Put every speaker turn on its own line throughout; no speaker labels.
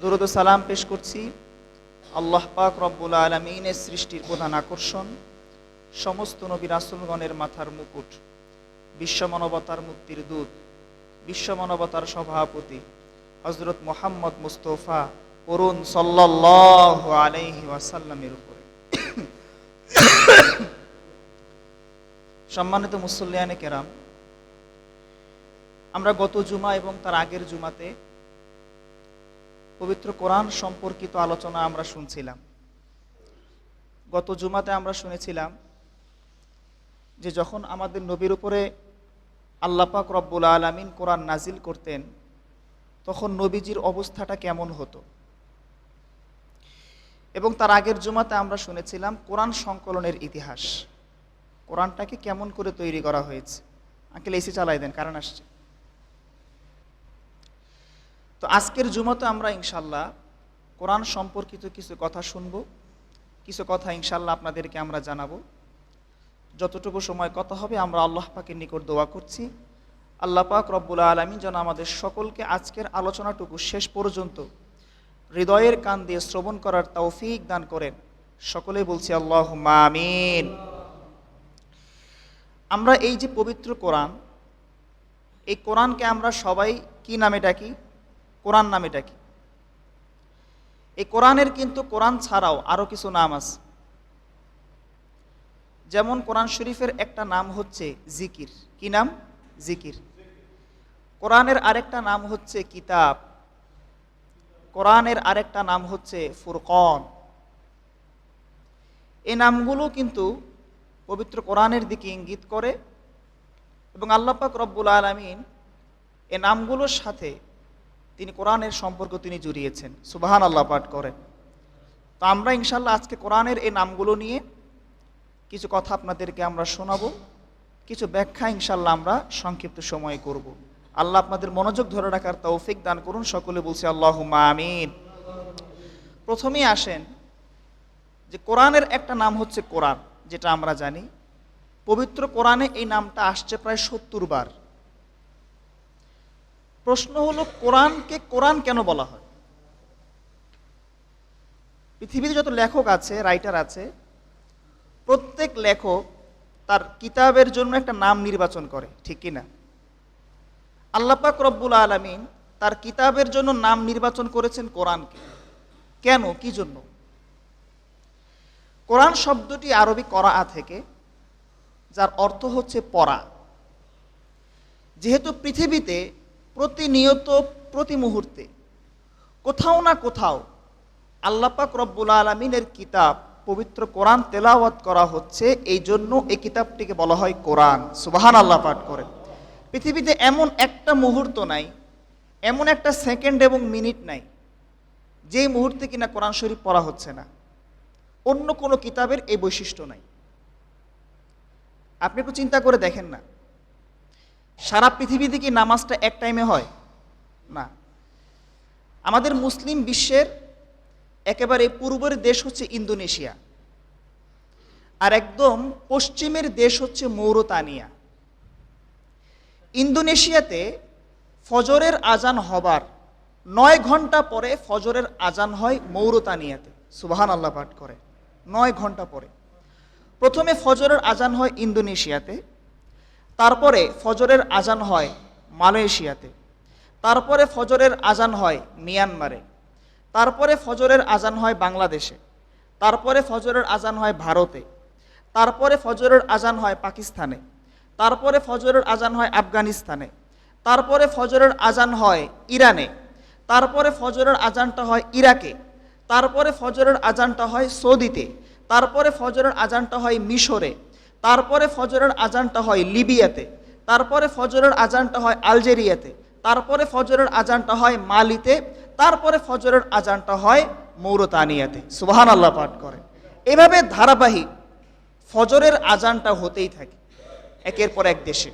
দুরুদ সালাম পেশ করছি। আল্লাহ পাক রব্বুল আলমিনের সৃষ্টির প্রধান আকর্ষণ, সমস্ত নবী রাসুলগণের মাথার মুকুট, বিশ্ব মানবতার মুক্তির দূত, বিশ্ব মানবতার সভাপতি হজরত মোহাম্মদ মুস্তফা অরুণ সাল্লাহ আলাইহি ওয়াসাল্লামের উপরে। সম্মানিত মুসল্লিয়ানে কেরাম, আমরা গত জুমা এবং তার আগের জুমাতে পবিত্র কোরআন সম্পর্কিত আলোচনা আমরা শুনছিলাম। গত জুমাতে আমরা শুনেছিলাম যে যখন আমাদের নবীর উপরে আল্লাপাক রব্বুল আলমিন কোরআন নাজিল করতেন, তখন নবীজির অবস্থাটা কেমন হতো? এবং তার আগের জুমাতে আমরা শুনেছিলাম কোরআন সংকলনের ইতিহাস। কোরআনটাকে কেমন করে তৈরি করা হয়েছে? আঙ্কেল এসি চালাই দেন, কারণ আসছে। তো আজকের জুমাতে আমরা ইনশাল্লাহ কোরআন সম্পর্কিত কিছু কথা শুনব, কিছু কথা ইনশাল্লাহ আপনাদেরকে আমরা জানাব। যতটুকু সময় কথা হবে, আমরা আল্লাহ পাকের নিকট দোয়া করছি। আল্লাহ পাক রব্বুল আলমী যেন আমাদের সকলকে আজকের আলোচনাটুকু শেষ পর্যন্ত হৃদয়ের কান দিয়ে শ্রবণ করার তৌফিক দান করেন। সকলে বলছি আল্লাহ মামিন আমরা এই যে পবিত্র কোরআন, এই কোরআনকে আমরা সবাই কি নামে ডাকি কোরআন নামে কি? এই কোরআনের কিন্তু কোরআন ছাড়াও আরও কিছু নাম আছে। যেমন কোরআন শরীফের একটা নাম হচ্ছে জিকির। কি নাম? জিকির। কোরআনের আরেকটা নাম হচ্ছে কিতাব। কোরআনের আরেকটা নাম হচ্ছে ফুরকন। এই নামগুলো কিন্তু পবিত্র কোরআনের দিকে ইঙ্গিত করে এবং আল্লাপাক রব্বুল আলমিন এ নামগুলোর সাথে তিনি কোরআনের সম্পর্ক তিনি জুড়িয়েছেন। সুবাহান আল্লাহ পাঠ করেন। তো আমরা ইনশাল্লাহ আজকে কোরআনের এই নামগুলো নিয়ে কিছু কথা আপনাদেরকে আমরা শোনাবো। কিছু ব্যাখ্যা ইনশাল্লাহ আমরা সংক্ষিপ্ত সময়ে করব। আল্লাহ আপনাদের মনোযোগ ধরে রাখার তৌফিক দান করুন। সকলে বলছি আল্লাহ আমিন। প্রথমেই আসেন যে কোরআনের একটা নাম হচ্ছে কোরআন, যেটা আমরা জানি। পবিত্র কোরআনে এই নামটা আসছে প্রায় সত্তর বার। প্রশ্ন হলো, কোরআনকে কোরআন কেন বলা হয়? পৃথিবীতে যত লেখক আছে, রাইটার আছে, প্রত্যেক লেখক তার কিতাবের জন্য একটা নাম নির্বাচন করে, ঠিক কিনা আল্লাপাক রব্বুল আলমিন তার কিতাবের জন্য নাম নির্বাচন করেছেন কোরআনকে। কেন? কি জন্য? কোরআন শব্দটি আরবি করা থেকে, যার অর্থ হচ্ছে পড়া। যেহেতু পৃথিবীতে প্রতিনিয়ত প্রতি মুহূর্তে। কোথাও না কোথাও আল্লাপাক রব্বুল আলমিনের কিতাব, পবিত্র কোরআন তেলাওয়াত করা হচ্ছে। এই জন্য এই কিতাবটিকে বলা হয় কোরআন। সুবাহান আল্লাহ পাঠ করে পৃথিবীতে এমন একটা মুহূর্ত নাই, এমন একটা সেকেন্ড এবং মিনিট নাই যেই মুহূর্তে কিনা কোরআন শরীফ পড়া হচ্ছে না। অন্য কোনো কিতাবের এই বৈশিষ্ট্য নাই। আপনি একটু চিন্তা করে দেখেন না। সারা পৃথিবীতে কি নামাজটা এক টাইমে হয়? না। আমাদের মুসলিম বিশ্বের একেবারে পূর্বের দেশ হচ্ছে ইন্দোনেশিয়া। আর একদম পশ্চিমের দেশ হচ্ছে মৌরতানিয়া। ইন্দোনেশিয়াতে ফজরের আজান হবার নয় ঘণ্টা পরে ফজরের আজান হয় মৌরতানিয়াতে। সুবাহান আল্লাহ পাঠ করে। নয় ঘণ্টা পরে। প্রথমে ফজরের আজান হয় ইন্দোনেশিয়াতে। তারপরে ফজরের আজান হয় মালয়েশিয়াতে তারপরে ফজরের আজান হয় মিয়ানমারে তারপরে ফজরের আজান হয় বাংলাদেশে তারপরে ফজরের আজান হয় ভারতে তারপরে ফজরের আজান হয় পাকিস্তানে তারপরে ফজরের আজান হয় আফগানিস্তানে তারপরে ফজরের আজান হয় ইরানে তারপরে ফজরের আজানটা হয় ইরাকে তারপরে ফজরের আজানটা হয় সৌদিতে তারপরে ফজরের আজানটা হয় মিশরে তারপরে ফজরের আজানটা হয় লিবিয়াতে, তারপরে ফজরের আজানটা হয় আলজেরিয়াতে, তারপরে ফজরের আজানটা হয় মালিতে, তারপরে ফজরের আজানটা হয় মৌরতানিয়াতে। সুবাহান আল্লাহ পাঠ করে এভাবে ধারাবাহিক ফজরের আজানটা হতেই থাকে, একের পর এক দেশে।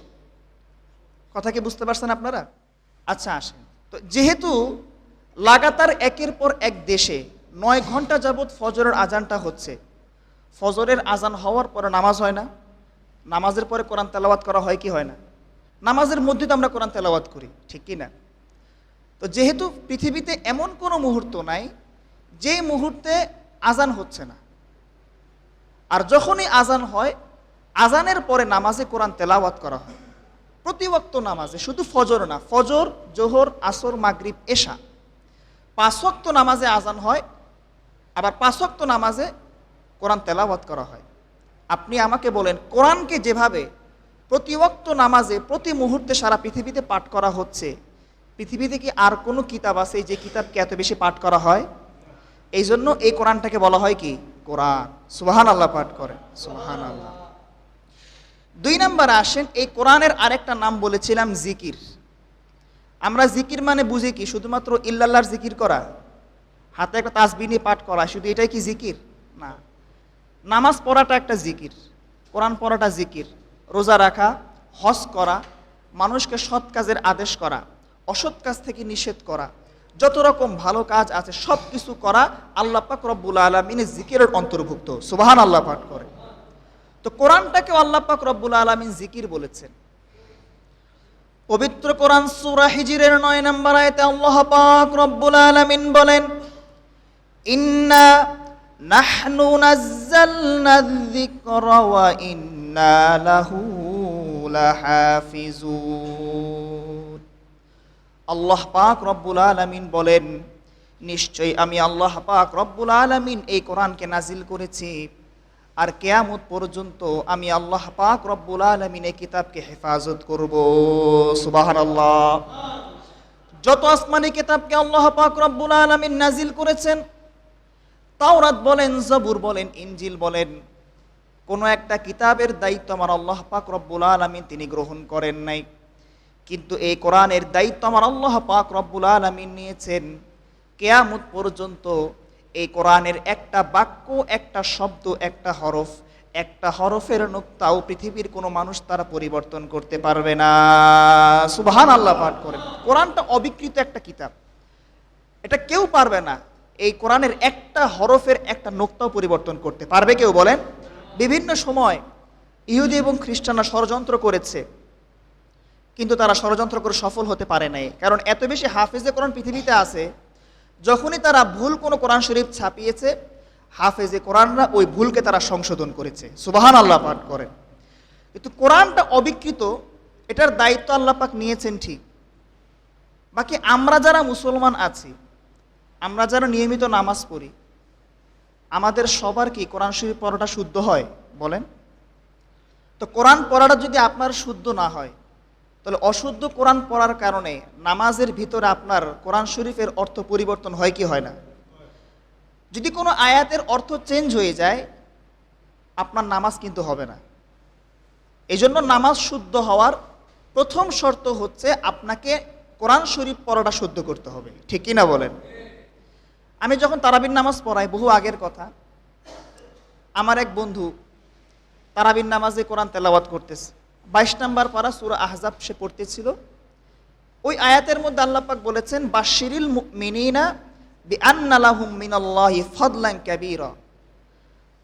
কথা কি বুঝতে পারছেন আপনারা? আচ্ছা আসেন। তো যেহেতু লাগাতার একের পর এক দেশে নয় ঘণ্টা যাবৎ ফজরের আজানটা হচ্ছে ফজরের আজান হওয়ার পরে নামাজ হয় না, নামাজের পরে কোরআন তেলাওয়াত করা হয় কি হয় না? নামাজের মধ্যে তো আমরা কোরআন তেলাওয়াত করি, ঠিক কি না? তো যেহেতু পৃথিবীতে এমন কোনো মুহূর্ত নাই যেই মুহূর্তে আজান হচ্ছে না। আর যখনই আজান হয়, আজানের পরে নামাজে কোরআন তেলাওয়াত করা হয়। প্রতিবক্ত নামাজে, শুধু ফজর না, ফজর, জোহর, আসর, মাগরিব, এশা। পাঁচক্ত নামাজে আজান হয়, আবার পাঁচক্ত নামাজে কোরআন তেলাওয়াত করা হয়। আপনি আমাকে বলেন, কোরআনকে যেভাবে প্রতি ওয়াক্ত নামাজে, প্রতি মুহূর্তে সারা পৃথিবীতে পাঠ করা হচ্ছে, পৃথিবীতে কি আর কোনো কিতাব আছে যে কিতাবকে এত বেশি পাঠ করা হয়? এই জন্য এই কোরআনটাকে বলা হয় কি? কোরআন। সুবাহান আল্লাহ পাঠ করে সুবাহান আল্লাহ দুই নম্বরে আসেন, এই কোরআনের আরেকটা নাম বলেছিলাম জিকির। আমরা জিকির মানে বুঝি কি? শুধুমাত্র ইল্লাল্লাহর জিকির করা? হাতে একটা তাসবি নিয়ে পাঠ করা, শুধু এটাই কি জিকির? না। নামাজ পড়াটা একটা জিকির, কোরআন পড়াটা জিকির, রোজা রাখা, হজ করা, মানুষকে সৎ কাজের আদেশ করা, অসৎ কাজ থেকে নিষেধ করা, যত রকম ভালো কাজ আছে সব কিছু করা আল্লাহ পাক রব্বুল আলমিনের জিকিরের অন্তর্ভুক্ত সুবাহান আল্লাহ পাঠ করে। তো কোরআনটাকে আল্লাহ পাক রব্বুল আলমিন জিকির বলেছেন। পবিত্র কোরআন সূরা হিজরের নয় নম্বর আয়াতে আল্লাহ পাক রব্বুল আলামিন বলেন, ইন্না নাজ্জালনা যিকরা ওয়া ইন্না লাহু লাহাফিজুন। আল্লাহ পাক রব্বুল আলামিন বলেন, নিশ্চয়ই আমি আল্লাহ পাক রব্বুল আলামিন এই কোরআনকে নাজিল করেছি। আর কেয়ামত পর্যন্ত আমি আল্লাহ পাক রব্বুল আলমিন এই কিতাবকে হেফাজত করব। সুবাহান আল্লাহ যত আসমানি কিতাবকে আল্লাহ পাক রব্বুল আলমিন নাজিল করেছেন তাওরাত বলেন, জবুর বলেন ইঞ্জিল বলেন, কোনো একটা কিতাবের দায়িত্ব আমার আল্লাহ পাক রব্বুল আলমিন তিনি গ্রহণ করেন নাই। কিন্তু এই কোরআনের দায়িত্ব আমার আল্লাহ পাক রব্বুল আলমিন নিয়েছেন। কেয়ামত পর্যন্ত এই কোরআনের একটা বাক্য, একটা শব্দ, একটা হরফ, একটা হরফের নোক্তাও পৃথিবীর কোনো মানুষ তারা পরিবর্তন করতে পারবে না। সুবহান আল্লাহ পাঠ করেন। কোরআনটা অবিকৃত একটা কিতাব। এটা কেউ পারবে না। এই কোরআনের একটা হরফের একটা নোক্তাও পরিবর্তন করতে পারবে কেউ বলেন? বিভিন্ন সময় ইহুদি এবং খ্রিস্টানরা ষড়যন্ত্র করেছে, কিন্তু তারা ষড়যন্ত্র করে সফল হতে পারে নাই। কারণ এত বেশি হাফেজে কোরআন পৃথিবীতে আছে, যখনই তারা ভুল কোনো কোরআন শরীফ ছাপিয়েছে, হাফেজে কোরআনরা ওই ভুলকে তারা সংশোধন করেছে। সুবাহান আল্লাহ পাক করেন। কিন্তু কোরআনটা অবিকৃত, এটার দায়িত্ব আল্লাহ পাক নিয়েছেন ঠিক। বাকি আমরা যারা মুসলমান আছি আমরা যারা নিয়মিত নামাজ পড়ি, আমাদের সবার কি কোরআন শরীফ পড়াটা শুদ্ধ হয়? বলেন। তো কোরআন পড়াটা যদি আপনার শুদ্ধ না হয়, তাহলে অশুদ্ধ কোরআন পড়ার কারণে নামাজের ভিতরে আপনার কোরআন শরীফের অর্থ পরিবর্তন হয় কি হয় না? যদি কোনো আয়াতের অর্থ চেঞ্জ হয়ে যায়, আপনার নামাজ কিন্তু হবে না। এই জন্য নামাজ শুদ্ধ হওয়ার প্রথম শর্ত হচ্ছে আপনাকে কোরআন শরীফ পড়াটা শুদ্ধ করতে হবে। ঠিক কি না বলেন? আমি যখন তারাবির নামাজ পড়াই, বহু আগের কথা, আমার এক বন্ধু তারাবির নামাজে কোরআন তেলাওয়াত করতেছে। বাইশ নাম্বার পারা সুরা আহজাব সে পড়তেছিল। ওই আয়াতের মধ্যে আল্লাপাক বলেছেন বাশিরিল মিনিনা বি আন্নালাহুম মিনাল্লাহি ফদলান কাবীরা।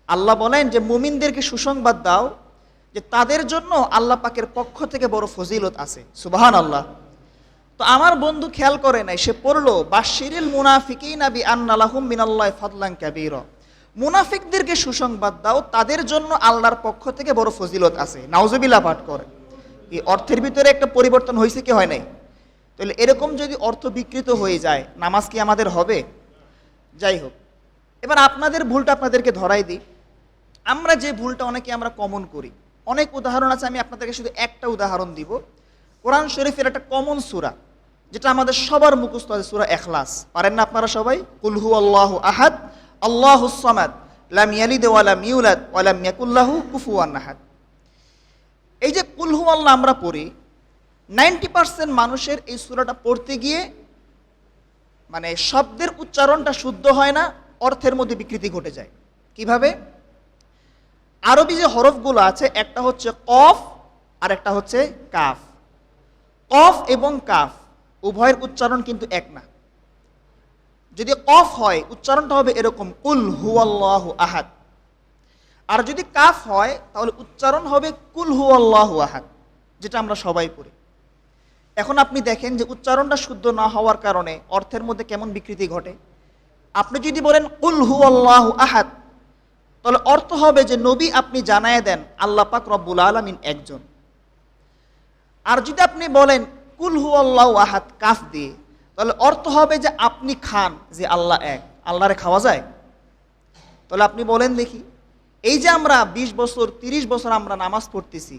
আল্লাহ বলেন যে, মুমিনদেরকে সুসংবাদ দাও যে তাদের জন্য আল্লাহ পাকের পক্ষ থেকে বড় ফজিলত আছে। সুবাহান আল্লাহ তো আমার বন্ধু খেয়াল করে নাই, সে পড়ল বাশিরিল মুনাফিকিনা বি আন্নালাহুম মিনাল্লাহি ফদলান কাবীরা। মুনাফিকদেরকে সুসংবাদ দাও, তাদের জন্য আল্লাহর পক্ষ থেকে বড় ফজিলত আছে। নাউজুবিল্লাহ পাঠ করে। এই অর্থের ভিতরে একটা পরিবর্তন হয়েছে কি হয় নাই? তাহলে এরকম যদি অর্থ বিকৃত হয়ে যায়, নামাজ কি আমাদের হবে? যাই হোক, এবার আপনাদের ভুলটা আপনাদেরকে ধরাই দিই। আমরা যে ভুলটা অনেকে আমরা কমন করি। অনেক উদাহরণ আছে, আমি আপনাদেরকে শুধু একটা উদাহরণ দিব। কোরআন শরীফের একটা কমন সুরা, যেটা আমাদের সবার মুখস্থ আছে, সুরা এখলাস পারেন না আপনারা সবাই? কুলহু আল্লাহ আহাদ, আল্লাহু সামাদ, লাম ইয়ালিদ ওয়া লাম ইউলাদ ওয়া লাম ইয়াকুল্লাহু কুফুয়ান আহাদ। এই যে কুলহু আল্লাহ আমরা পড়ি, নাইনটি পার্সেন্ট মানুষের এই সূরাটা পড়তে গিয়ে মানে শব্দের উচ্চারণটা শুদ্ধ হয় না, অর্থের মধ্যে বিকৃতি ঘটে যায়। কীভাবে? আরবি যে হরফগুলো আছে, একটা হচ্ছে কফ আর একটা হচ্ছে কাফ। কফ এবং কাফ, উভয়ের উচ্চারণ কিন্তু এক না। যদি কফ হয়, উচ্চারণটা হবে এরকম, কুল হুয়াল্লাহু আহাদ। আর যদি কাফ হয়, তাহলে উচ্চারণ হবে, কুল হুয়াল্লাহু আহাদ, যেটা আমরা সবাই পড়ি। এখন আপনি দেখেন যে উচ্চারণটা শুদ্ধ না হওয়ার কারণে অর্থের মধ্যে কেমন বিকৃতি ঘটে। আপনি যদি বলেন, কুল হু আল্লাহ আহাদ, তাহলে অর্থ হবে যে নবী আপনি জানায় দেন, আল্লাহ পাক রব্বুল আলমিন একজন। আর যদি আপনি বলেন, কুল হু আল্লাহ আহাদ কাফ দিয়ে, তাহলে অর্থ হবে যে আপনি খান যে আল্লাহ এক। আল্লাহরে খাওয়া যায়? তাহলে আপনি বলেন দেখি। এই যে আমরা ২০ বছর ৩০ বছর আমরা নামাজ পড়তেছি,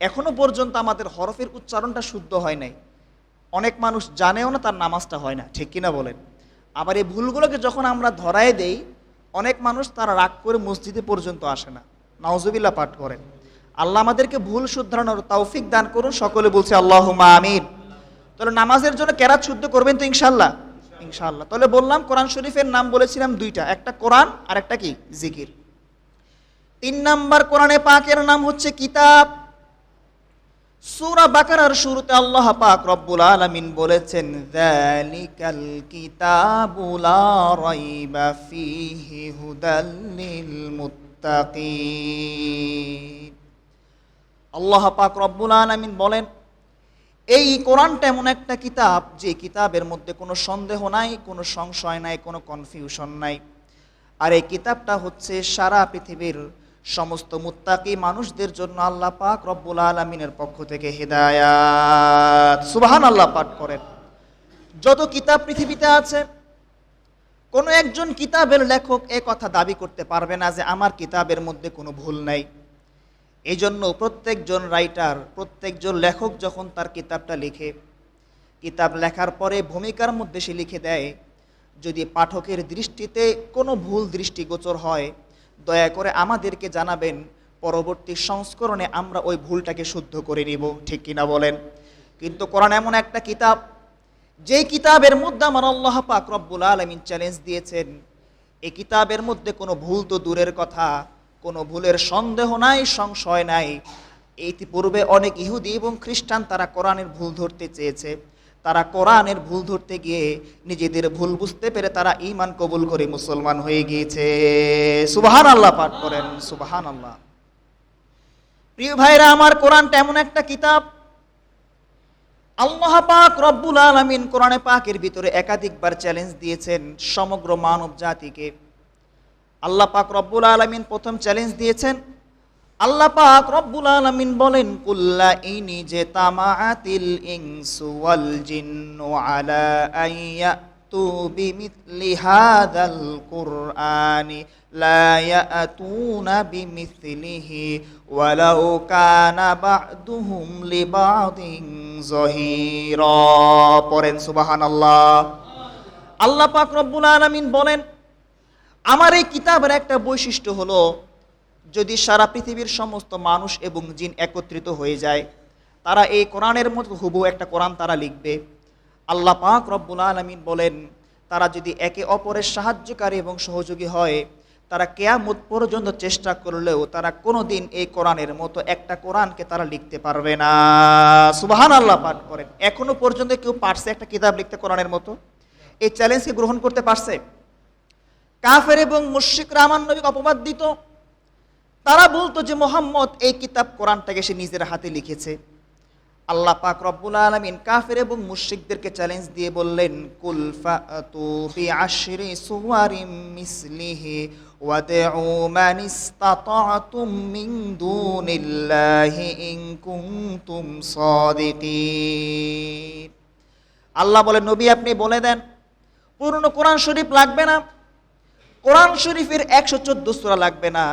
এখনও পর্যন্ত আমাদের হরফের উচ্চারণটা শুদ্ধ হয় নাই। অনেক মানুষ জানেও না তার নামাজটা হয় না, ঠিক কিনা বলেন? আবার এই ভুলগুলোকে যখন আমরা ধরায় দেই, অনেক মানুষ তারা রাগ করে মসজিদে পর্যন্ত আসে না। নওজবিল্লা পাঠ করেন। আল্লাহ আমাদেরকে ভুল শুধরানোর তৌফিক দান করুন, সকলে বলছে আল্লাহ আমিন। তাহলে নামাজের জন্য কেরাত শুদ্ধ করবেন তো ইনশাল্লাহ ইনশাল্লাহ তাহলে বললাম, কোরআন শরীফের নাম বলেছিলাম দুইটা, একটা কোরআন আর একটা কি? জিকির। তিন নাম্বার কোরআনে পাকের নাম হচ্ছে কিতাব। সূরা বাকারার শুরুতে আল্লাহ পাক রব্বুল আলামিন বলেছেন, যালিকাল কিতাবু লা রাইবা ফীহি হুদাল মুত্তাকিন। আল্লাহ পাক রব্বুল আলামিন বলেন, এই কোরআনটা এমন একটা কিতাব যে কিতাবের মধ্যে কোনো সন্দেহ নাই, কোনো সংশয় নাই, কোনো কনফিউশন নাই। আর এই কিতাবটা হচ্ছে সারা পৃথিবীর সমস্ত মুত্তাকি মানুষদের জন্য আল্লাহ পাক রব্বুল আলমিনের পক্ষ থেকে হেদায়াত। সুবাহান আল্লাহ পাঠ করেন। যত কিতাব পৃথিবীতে আছে, কোনো একজন কিতাবের লেখক এ কথা দাবি করতে পারবে না যে আমার কিতাবের মধ্যে কোনো ভুল নাই। এই জন্য প্রত্যেকজন রাইটার প্রত্যেকজন লেখক যখন তার কিতাবটা লিখে, কিতাব লেখার পরে ভূমিকার মধ্যে সে লিখে দেয়, যদি পাঠকের দৃষ্টিতে কোনো ভুল দৃষ্টিগোচর হয়, দয়া করে আমাদেরকে জানাবেন, পরবর্তী সংস্করণে আমরা ওই ভুলটাকে শুদ্ধ করে নিব, ঠিক কিনা বলেন? কিন্তু কোরআন এমন একটা কিতাব, যেই কিতাবের মধ্যে আমার আল্লাহ পাক রব্বুল আলমিন চ্যালেঞ্জ দিয়েছেন এই কিতাবের মধ্যে কোনো ভুল তো দূরের কথা কোনো ভুলের সন্দেহ নাই, সংশয় নাই। ইতিপূর্বে অনেক ইহুদি এবং খ্রিস্টান তারা কোরআনের ভুল ধরতে চেয়েছে। তারা কোরআনের ভুল ধরতে গিয়ে নিজেদের ভুল বুঝতে পেরে তারা ইমান কবুল করে মুসলমান হয়ে গিয়েছে। সুবাহান আল্লাহ পাঠ করেন। সুবাহান আল্লাহ প্রিয় ভাইরা, আমার কোরআনটা এমন একটা কিতাব। আল্লাহ পাক রব্বুল আলমিন কোরআনে পাকের ভিতরে একাধিকবার চ্যালেঞ্জ দিয়েছেন সমগ্র মানব জাতিকে। আল্লাহ পাক রব্বুল আলমিন প্রথম চ্যালেঞ্জ দিয়েছেন। আল্লাহ পাক রব্বুল আলামিন বলেন কুল্লা ইনি যে তামাআতিল ইনসু ওয়াল জিন্নু আলা আইয়াতু বিমিথলি হাদাল কুরআনি লা ইয়াতুনা বিমিথলিহি ওয়ালাউ কানা বা'দুহুম লিবা'দিন যহিরা। পড়েন সুবহানাল্লাহ। আল্লাহ পাক রব্বুল আলামিন বলেন আমার এই কিতাবের একটা বৈশিষ্ট্য হলো, যদি সারা পৃথিবীর সমস্ত মানুষ এবং জিন একত্রিত হয়ে যায়, তারা এই কোরআনের মতো হুবু একটা কোরআন তারা লিখবে। আল্লাহ পাক রব্বুল আলমিন বলেন, তারা যদি একে অপরের সাহায্যকারী এবং সহযোগী হয়, তারা কেয়ামত পর্যন্ত চেষ্টা করলেও তারা কোনো দিন এই কোরআনের মতো একটা কোরআনকে তারা লিখতে পারবে না। সুবাহান আল্লাহ পাঠ করেন। এখনও পর্যন্ত কেউ পারছে একটা কিতাব লিখতে কোরআনের মতো? এই চ্যালেঞ্জকে গ্রহণ করতে পারছে? কাফের এবং মুশ্রিকরা আমার নবীকে অপবাদ দিত। তারা বলতো যে মোহাম্মদ এই কিতাব কোরআনটাকে সে নিজের হাতে লিখেছে। আল্লাহ পাক রব্বুল আলমিন কাফের এবং মুশিকদেরকে চ্যালেঞ্জ দিয়ে বললেন, কুল ফাতু বিআশরি সুওয়ারিম মিসলিহি ওয়াদউ ইসতাতাতুম দুনিল্লাহি ইন কুনতুম সাদিকিন। আল্লাহ বলে, নবী, আপনি বলে দেন, পুরনো কোরআন শরীফ লাগবে না কোরআন শরীফের একশো চোদ্দ সূরা লাগবে না।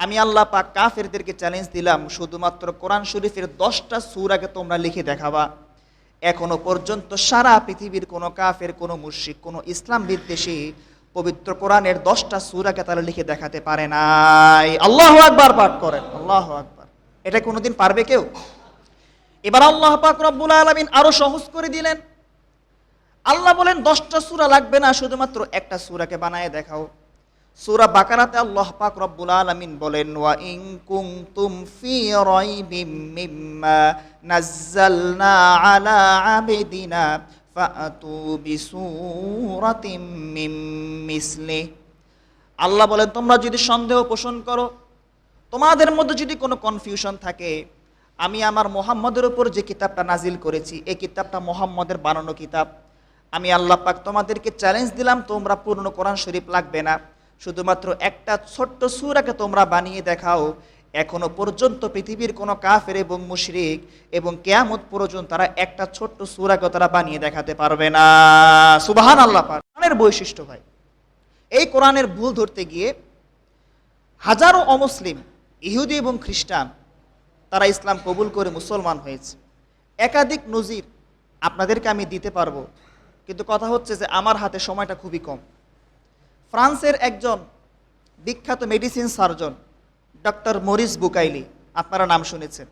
আমি আল্লাহ পাক কাফেরদেরকে চ্যালেঞ্জ দিলাম, শুধুমাত্র কোরআন শরীফের দশটা সুরাকে তোমরা লিখে দেখাবা। এখনও পর্যন্ত সারা পৃথিবীর কোনো কাফের, কোনো মুশিক কোনো ইসলাম বিদ্বেষী পবিত্র কোরআনের দশটা সুরাকে তারা লিখে দেখাতে পারে নাই। আল্লাহ আকবার পাঠ করেন, আল্লাহ আকবার। এটা কোনোদিন পারবে কেউ? এবার আল্লাহ পাক রব্বুল আলমিন আরও সহজ করে দিলেন। আল্লাহ বলেন, দশটা সুরা লাগবে না, শুধুমাত্র একটা সুরাকে বানায় দেখাও। সুরা বাকারাতে আল্লাহ পাক রব্বুল আলামিন বলেন, ওয়া ইন কুনতুম ফি রাইবিম মিম্মা নাযালনা আলা আবদিনা ফাতু বিসূরাতিম মিম মিসলি আল্লাহ বলেন, তোমরা যদি সন্দেহ পোষণ করো, তোমাদের মধ্যে যদি কোনো কনফিউশন থাকে, আমি আমার মোহাম্মদের উপর যে কিতাবটা নাজিল করেছি, এই কিতাবটা মোহাম্মদের বানানো কিতাব। আমি আল্লাহ পাক তোমাদেরকে চ্যালেঞ্জ দিলাম, তোমরা পূর্ণ কোরআন শরীফ লাগবে না। শুধুমাত্র একটা ছোট্ট সুরাকে তোমরা বানিয়ে দেখাও। এখনও পর্যন্ত পৃথিবীর কোনো কাফের এবং মুশরিক এবং কেয়ামত পর্যন্ত তারা একটা ছোট্ট সুরাকে তারা বানিয়ে দেখাতে পারবে না। সুবাহান আল্লাহ পাক। কোরআনের বৈশিষ্ট্য ভাই, এই কোরআনের ভুল ধরতে গিয়ে হাজারো অমুসলিম, ইহুদি এবং খ্রিস্টান, তারা ইসলাম কবুল করে মুসলমান হয়েছে। একাধিক নজির আপনাদেরকে আমি দিতে পারব। কিন্তু কথা হচ্ছে যে আমার হাতে সময়টা খুবই কম। ফ্রান্সের একজন বিখ্যাত medicine surgeon, doctor Maurice Bucaille, আপনারা নাম শুনেছেন।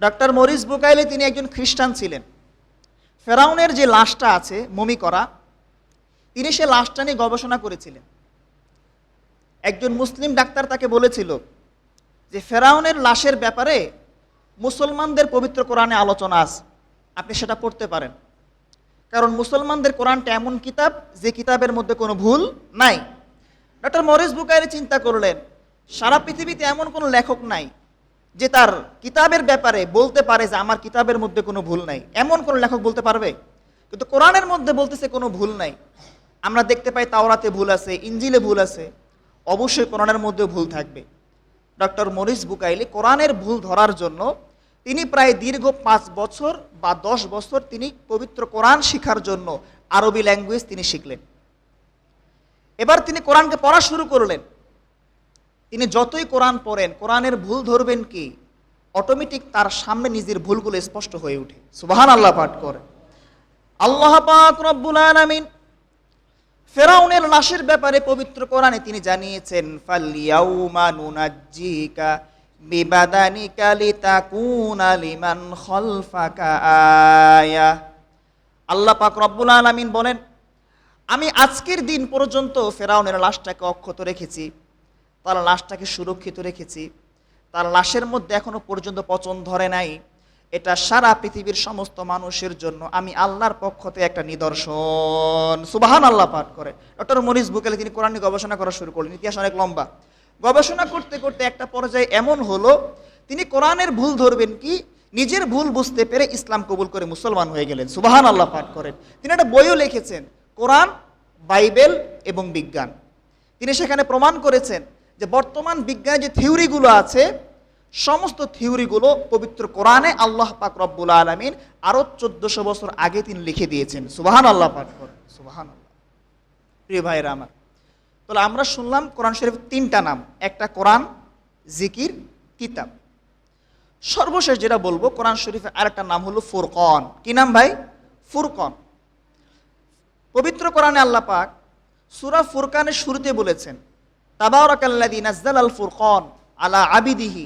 ডক্টর মরিস বুকাইলি তিনি একজন খ্রিস্টান ছিলেন। ফেরাউনের যে লাশটা আছে, মমি করা, তিনি সে লাশটা নিয়ে গবেষণা করেছিলেন। একজন মুসলিম ডাক্তার তাকে বলেছিল যে, ফেরাউনের লাশের ব্যাপারে মুসলমানদের পবিত্র কোরআনে আলোচনা আছে। আপনি সেটা পড়তে পারেন। কারণ মুসলমানদের কোরআনটা এমন কিতাব যে কিতাবের মধ্যে কোনো ভুল নাই। ডক্টর মরিস বুকাইরি চিন্তা করলেন, সারা পৃথিবীতে এমন কোনো লেখক নাই যে তার কিতাবের ব্যাপারে বলতে পারে যে আমার কিতাবের মধ্যে কোনো ভুল নাই। এমন কোনো লেখক বলতে পারবে? কিন্তু কোরআনের মধ্যে বলতেছে কোনো ভুল নাই। আমরা দেখতে পাই তাওরাতে ভুল আছে ইঞ্জিলে ভুল আছে, অবশ্যই কোরআনের মধ্যেও ভুল থাকবে। ডক্টর মরিস বুকাইলি কোরআনের ভুল ধরার জন্য তিনি প্রায় দীর্ঘ পাঁচ বছর বা দশ বছর তিনি পবিত্র কোরআন শেখার জন্য আরবি ল্যাঙ্গুয়েজ তিনি শিখলেন। এবার তিনি কোরআনকে পড়া শুরু করলেন। তিনি যতই কোরআন পড়েন, কোরআনের ভুল ধরবেন কি? অটোমেটিক তার সামনে নিজের ভুলগুলো স্পষ্ট হয়ে ওঠে। সুবাহান আল্লাহ পাঠ করে। আল্লাহ পাক রব্বুল আলামিন ফেরাউনের লাশের ব্যাপারে পবিত্র কোরআনে তিনি জানিয়েছেন ফালিয়াউমা নুনাজ্জিকা বিবাদানিকা লিতাকুনা লিমান খলফাকা আয়া। আল্লাহ পাক রব্বুল আলামিন বলেন, আমি আজকের দিন পর্যন্ত ফেরাউনের লাশটাকে অক্ষত রেখেছি, তার লাশটাকে সুরক্ষিত রেখেছি, তার লাশের মধ্যে এখনও পর্যন্ত পচন ধরে নাই। এটা সারা পৃথিবীর সমস্ত মানুষের জন্য আমি আল্লাহর পক্ষ থেকে একটা নিদর্শন। সুবাহান আল্লাহ পাঠ করে। ডক্টর মরিস বুকেলে তিনি কোরআন গবেষণা করা শুরু করলেন। ইতিহাস অনেক লম্বা। গবেষণা করতে করতে একটা পর্যায়ে এমন হলো, তিনি কোরআনের ভুল ধরবেন কি? নিজের ভুল বুঝতে পেরে ইসলাম কবুল করে মুসলমান হয়ে গেলেন। সুবাহান আল্লাহ পাঠ করেন। তিনি একটা বইও লিখেছেন, কোরআন, বাইবেল এবং বিজ্ঞান। তিনি সেখানে প্রমাণ করেছেন যে বর্তমান বিজ্ঞানের যে থিওরিগুলো আছে, সমস্ত থিওরিগুলো পবিত্র কোরআনে আল্লাহ পাক রব্বুল আলমিন আরও চোদ্দশো বছর আগে তিনি লিখে দিয়েছেন। সুবাহান আল্লাহ পাঠ করেন। সুবাহান আল্লাহ প্রিয় ভাইরা আমার তাহলে আমরা শুনলাম কোরআন শরীফ তিনটা নাম। একটা কোরআন, জিকির, কিতাব। সর্বশেষ যেটা বলব, কোরআন শরীফের আরেকটা নাম হলো ফুরকন। কি নাম ভাই? ফুরকন। পবিত্র কোরআনে আল্লাহ পাক সুরা ফুরকানের শুরুতে বলেছেন, তাবারাকাল্লাযী নাজ্জাল আল ফুরকান আলা আবিদিহি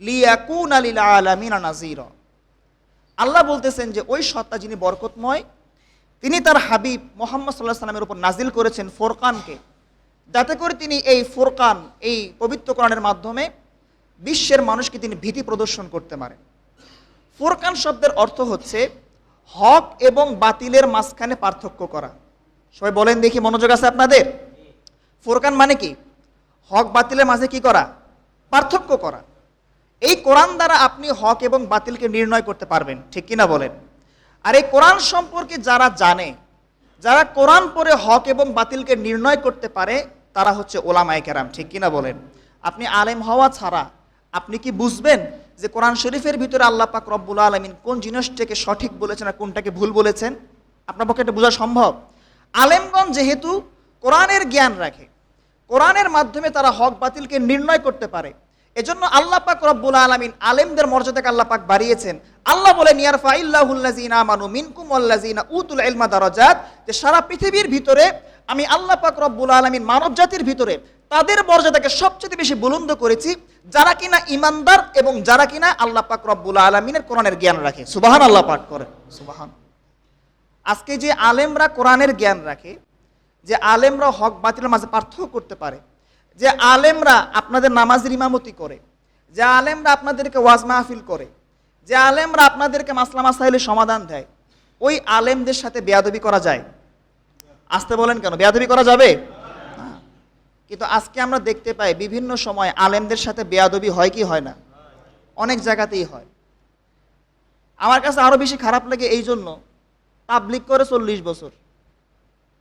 লিয়াকুনা লিল আলামিনা নাযীরা। আল্লাহ বলতেছেন যে, ওই সত্তা যিনি বরকতময়, তিনি তার হাবিব মোহাম্মদ সাল্লাহ সাল্লামের উপর নাজিল করেছেন ফোরকানকে। যাতে করে তিনি এই ফোরকান, এই পবিত্র কোরআনের মাধ্যমে বিশ্বের মানুষকে তিনি ভীতি প্রদর্শন করতে পারেন। ফোরকান শব্দের অর্থ হচ্ছে হক এবং বাতিলের মাঝখানে পার্থক্য করা। সবাই বলেন দেখি মনোযোগ আছে আপনাদের? ফোরকান মানে কি? হক বাতিলের মাঝে কি করা? পার্থক্য করা। এই কোরআন দ্বারা আপনি হক এবং বাতিলকে নির্ণয় করতে পারবেন, ঠিক কিনা বলেন? আর এই কোরআন সম্পর্কে যারা জানে, যারা কোরআন পরে হক এবং বাতিলকে নির্ণয় করতে পারে তারা হচ্ছে ওলামায় কেরাম, ঠিক কিনা বলেন? আপনি আলেম হওয়া ছাড়া আপনি কি বুঝবেন যে কোরআন শরীফের ভিতরে আল্লাহ পাক রব্বুল আলমিন কোন জিনিসটাকে সঠিক বলেছেন আর কোনটাকে ভুল বলেছেন? আপনার পক্ষে এটা বোঝা সম্ভব? আলেমগণ যেহেতু কোরআনের জ্ঞান রাখে, কোরআনের মাধ্যমে তারা হক বাতিলকে নির্ণয় করতে পারে, এজন্য আল্লাহ পাক রব্বুল আলামিন আলেমদের মর্যাদাকে আল্লাহ পাক বাড়িয়েছেন। আল্লাহ বলেন ইয়ারফা ইল্লাহুল্লাযিনা আমানু মিনকুম ওয়াল্লাযিনা উতুল ইলমা দারাজাত যে সারা পৃথিবীর ভিতরে আমি আল্লাহ পাক রব্বুল আলামিন মানব জাতির ভিতরে তাদের মর্যাদাকে সবচেয়ে বেশি বুলন্দ করেছি, যারা কিনা ইমানদার এবং যারা কিনা আল্লাহ পাক রব্বুল আলামিনের কোরআনের জ্ঞান রাখে। সুবাহান আল্লাহ পাক করে। সুবাহান। আজকে যে আলেমরা কোরআনের জ্ঞান রাখে, যে আলেমরা হক বাতিলের মাঝে পার্থক্য করতে পারে, যে আলেমরা আপনাদের নামাজের ইমামতি করে, যে আলেমরা আপনাদেরকে ওয়াজ মাহফিল করে, যে আলেমরা আপনাদেরকে মাসলা মাসাইলের সমাধান দেয়, ওই আলেমদের সাথে বেয়াদবি করা যায়। আসতে বলেন কেন? বেয়াদবি করা যাবে? কিন্তু আজকে আমরা দেখতে পাই বিভিন্ন সময় আলেমদের সাথে বেয়াদবি হয় কি হয় না? অনেক জায়গাতেই হয়। আমার কাছে আরও বেশি খারাপ লাগে এই জন্য পাবলিক করে চল্লিশ বছর।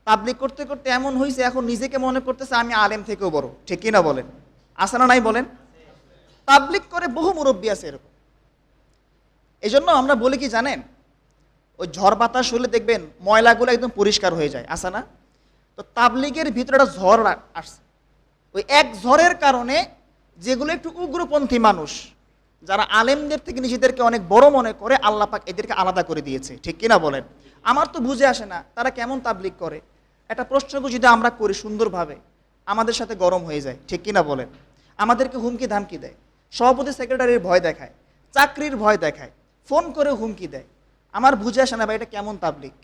পাবলিক করতে করতে এমন হয়েছে এখন নিজেকে মনে করতেছে আমি আলেম থেকেও বড়। ঠিক কিনা বলেন? আসে না নাই বলেন? পাবলিক করে বহু মুরব্বী আছে এরকম। এই জন্য আমরা বলি কি জানেন? ওই ঝড় বাতাস হলে দেখবেন ময়লাগুলো একদম পরিষ্কার হয়ে যায় আসে না? তো তাবলিগের ভিতরে একটা ঝড় আসছে। ওই এক ঝড়ের কারণে যেগুলো একটু উগ্রপন্থী মানুষ, যারা আলেমদের থেকে নিজেদেরকে অনেক বড় মনে করে, আল্লাহ পাক এদেরকে আলাদা করে দিয়েছে। ঠিক কিনা বলেন? আমার তো বুঝে আসে না তারা কেমন তাবলিগ করে। একটা প্রশ্নকে যদি আমরা করি সুন্দরভাবে, আমাদের সাথে গরম হয়ে যায়, ঠিক কিনা বলেন? আমাদেরকে হুমকি ধামকি দেয়। সভাপতি সেক্রেটারির ভয় দেখায়, চাকরির ভয় দেখায়, ফোন করে হুমকি দেয়। আমার বুঝে আসে না ভাই, এটা কেমন তাবলিক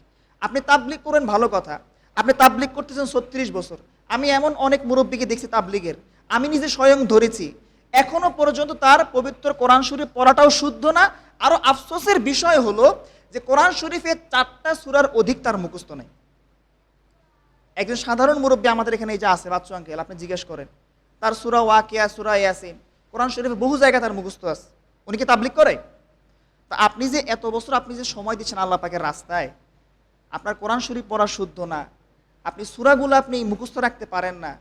আপনি তাবলিক করেন, ভালো কথা। আপনি তাবলিক করতেছেন ছত্রিশ বছর। আমি এমন অনেক মুরব্বীকে দেখছি তাবলিগের। আমি নিজে স্বয়ং ধরেছি। এখনও পর্যন্ত তার পবিত্র কোরআন শরীফ পড়াটাও শুদ্ধ না। আরও আফসোসের বিষয় হলো যে কোরআন শরীফের চারটা সুরার অধিক তার মুখস্থ নেই। একজন সাধারণ মুরব্বী আমাদের এখানে এই যে আছে, বাচ্চু আঙ্কেল, আপনি জিজ্ঞেস করেন, তার সুরা ওয়াকিয়া, সুরা ইয়াসিন, কোরআন শরীফে বহু জায়গায় তার মুখস্থ আছে। উনি কি তাবলিক করে? তা আপনি যে এত বছর আপনি যে সময় দিচ্ছেন আল্লাহ পাকের রাস্তায়, আপনার কোরআন শরীফ পড়া শুদ্ধ না, আপনি সুরাগুলো আপনি মুখস্থ রাখতে পারেন না,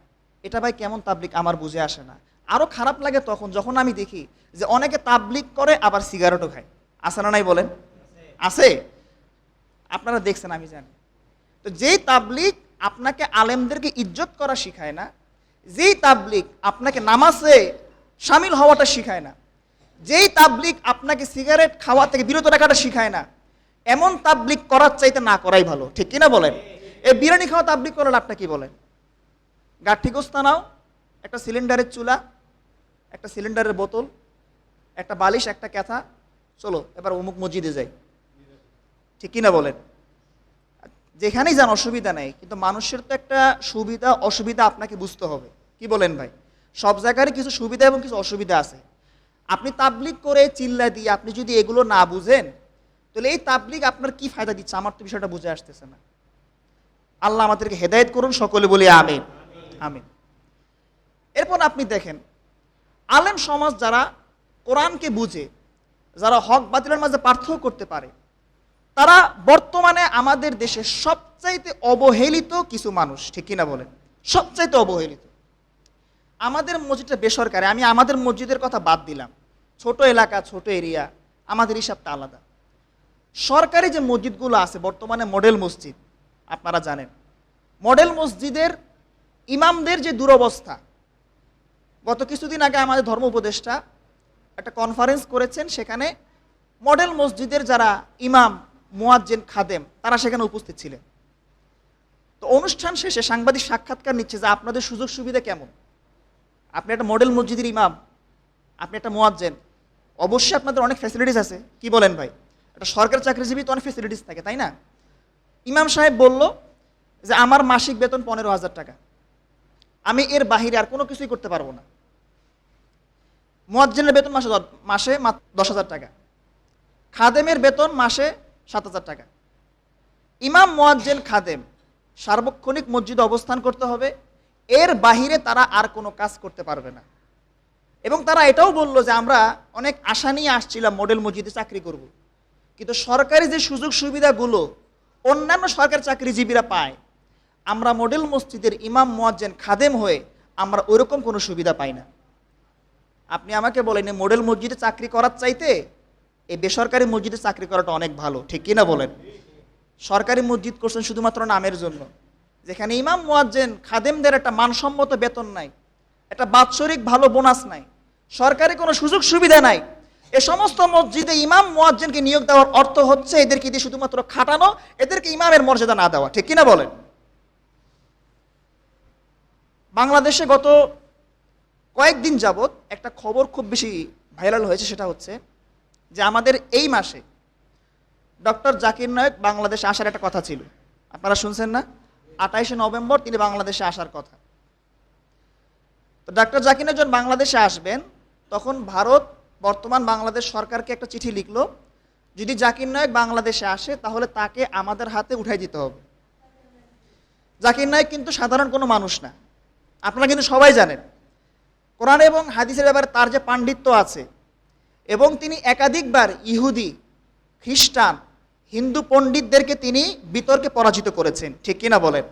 এটা ভাই কেমন তাবলিক আমার বুঝে আসে না। আরও খারাপ লাগে তখন, যখন আমি দেখি যে অনেকে তাবলিক করে আবার সিগারেটও খায়। আছে না নাই বলেন? আছে। আপনারা দেখছেন, আমি জানি। তো যেই তাবলিক আপনাকে আলেমদেরকে ইজ্জত করা শিখায় না, যেই তাবলিক আপনাকে নামাজে সামিল হওয়াটা শিখায় না যেই তাবলিক আপনাকে সিগারেট খাওয়া থেকে বিরত রাখাটা শিখায় না, এমন তাবলিক করার চাইতে না করাই ভালো। ঠিক কিনা বলেন? এই বিরিয়ানি খাওয়া তাবলিক করার লাভটা কি বলেন? গাঠি গোস্তা নাও, একটা সিলিন্ডারের চুলা, একটা সিলিন্ডারের বোতল, একটা বালিশ, একটা ক্যাথা। চলো, এবার অমুক মসজিদে যাই। ঠিক কিনা বলেন? যেখানেই যান অসুবিধা নেই, কিন্তু মানুষের তো একটা সুবিধা, অসুবিধা আপনাকে বুঝতে হবে। কি বলেন ভাই? সব জায়গারই কিছু সুবিধা এবং কিছু অসুবিধা আছে। আপনি তাবলিক করে চিল্লা দিয়ে আপনি যদি এগুলো না বুঝেন, তাহলে এই তাবলিক আপনার কি ফায়দা দিচ্ছে? আমার তো বিষয়টা বুঝে আসতেছে না। আল্লাহ আমাদেরকে হেদায়েত করুন, সকলে বলি আমিন। আমিন। এরপর আপনি দেখেন, আলেম সমাজ যারা কোরআনকে বুঝে, যারা হক বাতিলের মাঝে পার্থক্য করতে পারে, তারা বর্তমানে আমাদের দেশে সবচাইতে অবহেলিত কিছু মানুষ, ঠিক কিনা বলেন? সবচাইতে অবহেলিত। আমাদের মসজিদটা বেসরকারি, আমি আমাদের মসজিদের কথা বাদ দিলাম। ছোট এলাকা, ছোট এরিয়া, আমাদের হিসাবটা আলাদা। সরকারি যে মসজিদগুলো আছে, বর্তমানে মডেল মসজিদ, আপনারা জানেন। মডেল মসজিদের ইমামদের যে দুরবস্থা, গত কিছুদিন আগে আমাদের ধর্ম উপদেষ্টা একটা কনফারেন্স করেছেন, সেখানে মডেল মসজিদের যারা ইমাম, মোয়াজ্জেন, খাদেম, তারা সেখানে উপস্থিত ছিলেন। তো অনুষ্ঠান শেষে সাংবাদিক সাক্ষাৎকার নিচ্ছে যে আপনাদের সুযোগ সুবিধা কেমন? আপনি একটা মডেল মসজিদের ইমাম, আপনি একটা মোয়াজ্জেন, অবশ্যই আপনাদের অনেক ফ্যাসিলিটিস আছে। কি বলেন ভাই? একটা সরকারি চাকরিজীবী তো অনেক ফ্যাসিলিটিস থাকে, তাই না? ইমাম সাহেব বলল যে, আমার মাসিক বেতন পনেরো হাজার টাকা। আমি এর বাহিরে আর কোনো কিছুই করতে পারব না। মোয়াজ্জেনের বেতন মাসে মাসে দশ হাজার টাকা। খাদেমের বেতন মাসে সাত হাজার টাকা। ইমাম, মোয়াজ্জেন, খাদেম, সার্বক্ষণিক মসজিদে অবস্থান করতে হবে এর বাহিরে তারা আর কোনো কাজ করতে পারবে না। এবং তারা এটাও বলল যে আমরা অনেক আশা নিয়ে আসছিলাম মডেল মসজিদে চাকরি করব। কিন্তু সরকারি যে সুযোগ সুবিধাগুলো অন্যান্য সরকারি চাকরিজীবীরা পায়, আমরা মডেল মসজিদের ইমাম, মোয়াজ্জেন, খাদেম হয়ে আমরা ওরকম কোনো সুবিধা পাই না। আপনি আমাকে বলেন মডেল মসজিদে চাকরি করার চাইতে এই বেসরকারি মসজিদে চাকরি করাটা অনেক ভালো, ঠিক কিনা বলেন? সরকারি মসজিদ করছেন শুধুমাত্র নামের জন্য। যেখানে ইমাম, মোয়াজ্জেন, খাদেমদের একটা মানসম্মত বেতন নাই, একটা বাৎসরিক ভালো বোনাস নাই, সরকারি কোনো সুযোগ সুবিধা নাই। এ সমস্ত মসজিদে ইমাম, মোয়াজ্জেনকে নিয়োগ দেওয়ার অর্থ হচ্ছে এদেরকে দিয়ে শুধুমাত্র খাটানো, এদেরকে ইমামের মর্যাদা না দেওয়া। ঠিক কিনা বলেন? বাংলাদেশে গত কয়েকদিন যাবৎ একটা খবর খুব বেশি ভাইরাল হয়েছে, সেটা হচ্ছে যে আমাদের এই মাসে ডক্টর জাকির নায়ক বাংলাদেশে আসার একটা কথা ছিল। আপনারা শুনছেন না? আঠাইশে নভেম্বর তিনি বাংলাদেশে আসার কথা। তো ডাক্তার জাকির যখন বাংলাদেশে আসবেন, তখন ভারত বর্তমান বাংলাদেশ সরকারকে একটা চিঠি লিখলো, যদি জাকির নায়ক বাংলাদেশে আসে, তাহলে তাকে আমাদের হাতে উঠাই দিতে হবে। জাকির নায়ক কিন্তু সাধারণ কোনো মানুষ না। আপনারা কিন্তু সবাই জানেন, কোরআন এবং হাদিসের ব্যাপারে তার যে পাণ্ডিত্য আছে, এবং তিনি একাধিকবার ইহুদি, খ্রিস্টান হিন্দু পণ্ডিতদেরকে তিনি বিতর্কে পরাজিত করেছেন, ঠিক কিনা বলেন?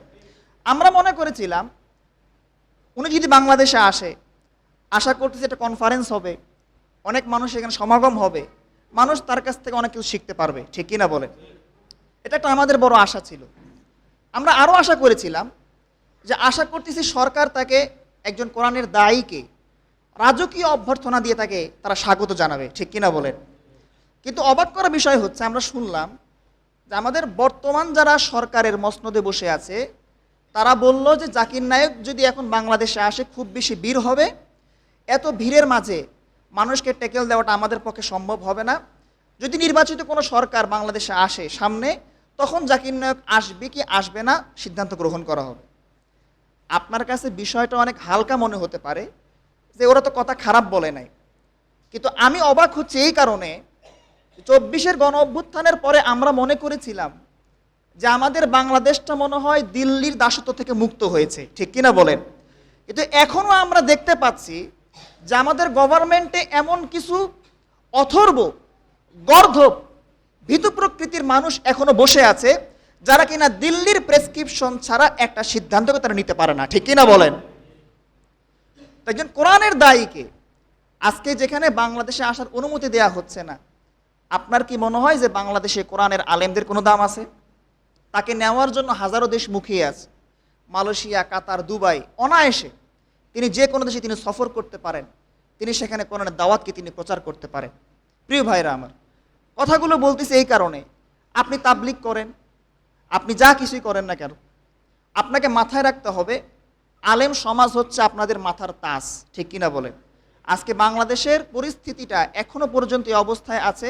আমরা মনে করেছিলাম, উনি যদি বাংলাদেশে আসে, আশা করতেছি একটা কনফারেন্স হবে, অনেক মানুষ এখানে সমাগম হবে, মানুষ তার কাছ থেকে অনেক কিছু শিখতে পারবে, ঠিক কিনা বলেন? এটা একটা আমাদের বড় আশা ছিল। আমরা আরও আশা করেছিলাম যে আশা করতেছি সরকার তাকে একজন কোরআনের দায়ীকে রাজকীয় অভ্যর্থনা দিয়ে তাকে তারা স্বাগত জানাবে, ঠিক কিনা বলেন? কিন্তু অবাক করা বিষয় হচ্ছে, আমরা শুনলাম আমাদের বর্তমান যারা সরকারের মসনদে বসে আছে, তারা বলল যে জাকির নায়ক যদি এখন বাংলাদেশে আসে, খুব বেশি ভিড় হবে। এত ভিড়ের মাঝে মানুষকে টেকেল দেওয়াটা আমাদের পক্ষে সম্ভব হবে না। যদি নির্বাচিত কোনো সরকার বাংলাদেশে আসে সামনে, তখন জাকির নায়ক আসবে কি আসবে না সিদ্ধান্ত গ্রহণ করা হবে। আপনার কাছে বিষয়টা অনেক হালকা মনে হতে পারে যে ওরা তো কথা খারাপ বলে নাই। কিন্তু আমি অবাক হচ্ছে এই কারণে চব্বিশের গণ অভ্যুত্থানের পরে আমরা মনে করেছিলাম যে আমাদের বাংলাদেশটা মনে হয় দিল্লির দাসত্ব থেকে মুক্ত হয়েছে। ঠিক কিনা বলেন? কিন্তু এখনও আমরা দেখতে পাচ্ছি যে আমাদের গভর্নমেন্টে এমন কিছু অথর্ব, গর্ধব, ভীতু প্রকৃতির মানুষ এখনও বসে আছে, যারা কিনা দিল্লির প্রেসক্রিপশন ছাড়া একটা সিদ্ধান্তকে তারা নিতে পারে না। ঠিক কিনা বলেন? একজন কোরআনের দায়ীকে আজকে যেখানে বাংলাদেশে আসার অনুমতি দেয়া হচ্ছে না আপনার কি মনে হয় যে বাংলাদেশে কোরআনের আলেমদের কোনো দাম আছে? তাকে নেওয়ার জন্য হাজারো দেশ মুখিয়ে আছে। মালয়েশিয়া, কাতার, দুবাই, অনায়াসে তিনি যে কোনো দেশে তিনি সফর করতে পারেন। তিনি সেখানে কোরআনের দাওয়াতকে তিনি প্রচার করতে পারেন। প্রিয় ভাইরা আমার, কথাগুলো বলতেছি এই কারণে, আপনি তাবলিক করেন, আপনি যা কিছুই করেন না কেন, আপনাকে মাথায় রাখতে হবে, আলেম সমাজ হচ্ছে আপনাদের মাথার তাস, ঠিক কিনা বলেন? আজকে বাংলাদেশের পরিস্থিতিটা এখনও পর্যন্ত এই অবস্থায় আছে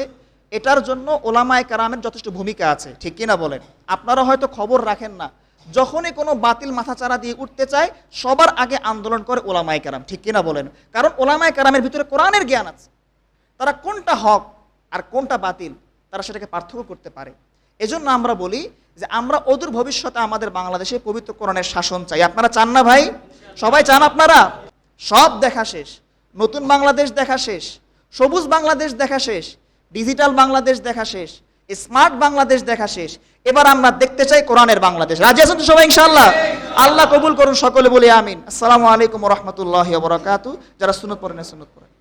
এটার জন্য ওলামায় কারামের যথেষ্ট ভূমিকা আছে। ঠিক কিনা বলেন? আপনারা হয়তো খবর রাখেন না। যখনই কোনো বাতিল মাথাচাড়া দিয়ে উঠতে চায়, সবার আগে আন্দোলন করে ওলামায় কারাম। ঠিক কিনা বলেন? কারণ ওলামায় কারামের ভিতরে কোরআনের জ্ঞান আছে। তারা কোনটা হক আর কোনটা বাতিল, তারা সেটাকে পার্থক্য করতে পারে। এজন্য আমরা বলি যে আমরা অদূর ভবিষ্যতে আমাদের বাংলাদেশে পবিত্র কোরআনের শাসন চাই। আপনারা চান না ভাই? সবাই চান আপনারা? সব দেখা শেষ। নতুন বাংলাদেশ দেখা শেষ। সবুজ বাংলাদেশ দেখা শেষ। ডিজিটাল বাংলাদেশ দেখা শেষ স্মার্ট বাংলাদেশ দেখা শেষ। এবার আমরা দেখতে চাই কোরআনের বাংলাদেশ। রাজি আছেন তো সবাই, ইনশাআল্লাহ? আল্লাহ কবুল করুন, সকলে বলি আমিন। আসসালামু আলাইকুম রহমতুল্লাহ বরাকাতু যারা সুনত পড়েন সুনত পড়েন।